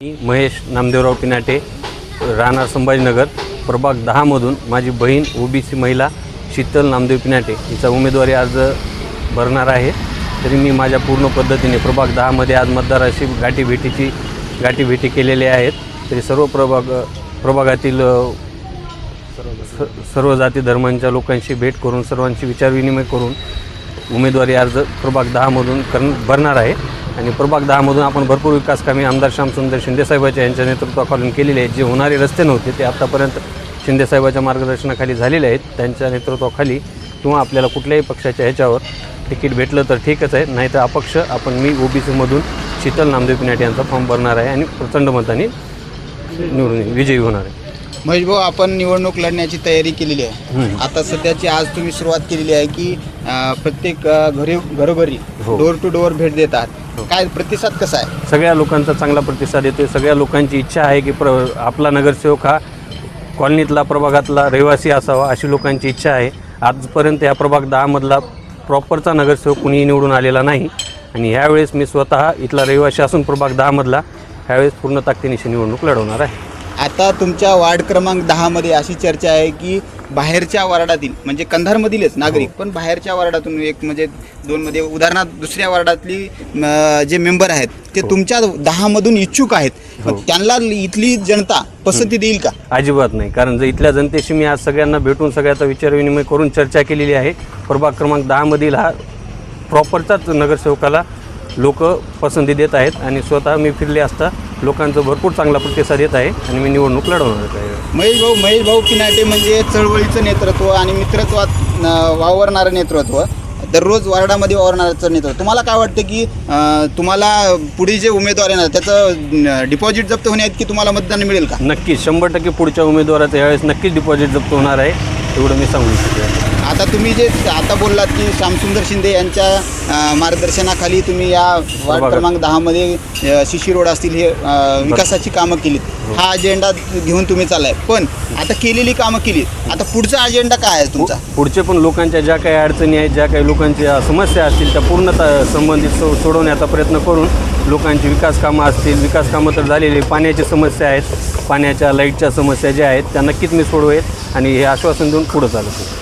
महेश नामदेवराव पिनाटे राहणार संभाजीनगर प्रभाग दहामधून माझी बहीण ओबीसी महिला शीतल नामदेव पिनाटे हिचा उमेदवारी अर्ज भरणार आहे. तरी मी माझ्या पूर्ण पद्धतीने प्रभाग दहामध्ये आज मतदाराशी गाठीभेटीची गाठीभेटी केलेली आहेत. तरी सर्व प्रभाग प्रभागातील स- सर्व जाती धर्मांच्या लोकांशी भेट करून सर्वांशी विचारविनिमय करून उमेदवारी अर्ज प्रभाग दहामधून करण भरणार आहे. आणि प्रभाग दहामधून आपण भरपूर विकास कामे आमदार श्यामसुंदर शिंदेसाहेबाच्या यांच्या नेतृत्वाखालून केलेले आहेत. जे होणारे रस्ते नव्हते ते आत्तापर्यंत शिंदेसाहेबाच्या मार्गदर्शनाखाली झालेले आहेत. त्यांच्या नेतृत्वाखाली किंवा आपल्याला कुठल्याही पक्षाच्या ह्याच्यावर तिकीट भेटलं तर ठीकच आहे. नाहीतर अपक्ष आपण मी ओबीसीमधून शीतल नामदेव पिनाटे यांचा फॉर्म भरणार आहे आणि प्रचंड मताने निवडून विजयी होणार आहे. महेश भाऊ आपण निवडणूक लढण्याची तयारी केलेली आहे. आता सध्याची आज तुम्ही सुरुवात केलेली आहे की प्रत्येक घरी घरोघरी हो. डोर टू डोअर भेट देतात. काय प्रतिसाद कसा आहे? सगळ्या लोकांचा चांगला प्रतिसाद येतो सगळ्या लोकांची इच्छा आहे की प्र आपला नगरसेवक हा कॉलनीतला प्रभागातला रहिवासी असावा अशी लोकांची इच्छा आहे. आजपर्यंत या प्रभाग दहामधला प्रॉपरचा नगरसेवक कुणीही निवडून आलेला नाही. आणि ह्यावेळेस मी स्वतः इथला रहिवासी असून प्रभाग दहामधला ह्यावेळेस पूर्ण ताकदीनिशी निवडणूक लढवणार आहे. आता तुमच्या वार्ड क्रमांक दहामध्ये अशी चर्चा आहे की बाहेरच्या वार्डातील म्हणजे कंधारमधीलच नागरिक हो. पण बाहेरच्या वार्डातून एक म्हणजे दोनमध्ये उदाहरणार्थ दुसऱ्या वार्डातली अं, जे मेंबर आहेत ते हो. तुमच्या दहामधून इच्छुक आहेत. मग त्यांना इथली जनता पसंती देईल का? अजिबात नाही. कारण जर इथल्या जनतेशी मी आज सगळ्यांना भेटून सगळ्याचा विचारविनिमय करून चर्चा केलेली आहे प्रभाग क्रमांक दहामधील हा प्रॉपरचाच नगरसेवकाला लोक पसंती देत आहेत आणि स्वतः मी फिरले असता लोकांचा भरपूर चांगला प्रतिसाद येत आहे आणि मी निवडणूक लढवणार आहे. महेश भाऊ महेश भाऊ पिनाटे म्हणजे चळवळीचं नेतृत्व आणि मित्रत्वात वावरणारं नेतृत्व. दररोज वार्डामध्ये वावरणारं नेतृत्व. तुम्हाला काय वाटतं की अं, तुम्हाला पुढे जे उमेदवार येणार त्याचं डिपॉझिट जप्त होण्यात की तुम्हाला मतदान मिळेल का? नक्कीच शंभर टक्के पुढच्या उमेदवाराचं यावेळेस नक्कीच डिपॉझिट जप्त होणार आहे एवढं मी सांगू इच्छितो. आता तुम्ही जे आता बोललात की श्यामसुंदर शिंदे यांच्या मार्गदर्शनाखाली तुम्ही या वार्ड. क्रमांक दहामध्ये शिशी रोड असतील हे विकासाची कामं केलीत. हा. अजेंडा घेऊन तुम्ही चाललाय. पण आता केलेली कामं केलीत. आता पुढचा अजेंडा काय आहे तुमचा? पुढचे पण लोकांच्या ज्या काही अडचणी आहेत ज्या काही लोकांच्या समस्या असतील त्या पूर्णतः संबंधित सो सोडवण्याचा प्रयत्न करून लोकांची विकास कामं असतील. विकास कामं तर झालेली पाण्याची समस्या आहेत. पाण्याच्या लाईटच्या समस्या ज्या आहेत त्या नक्कीच मी सोडवेत आणि हे आश्वासन देऊन पुढं चालतो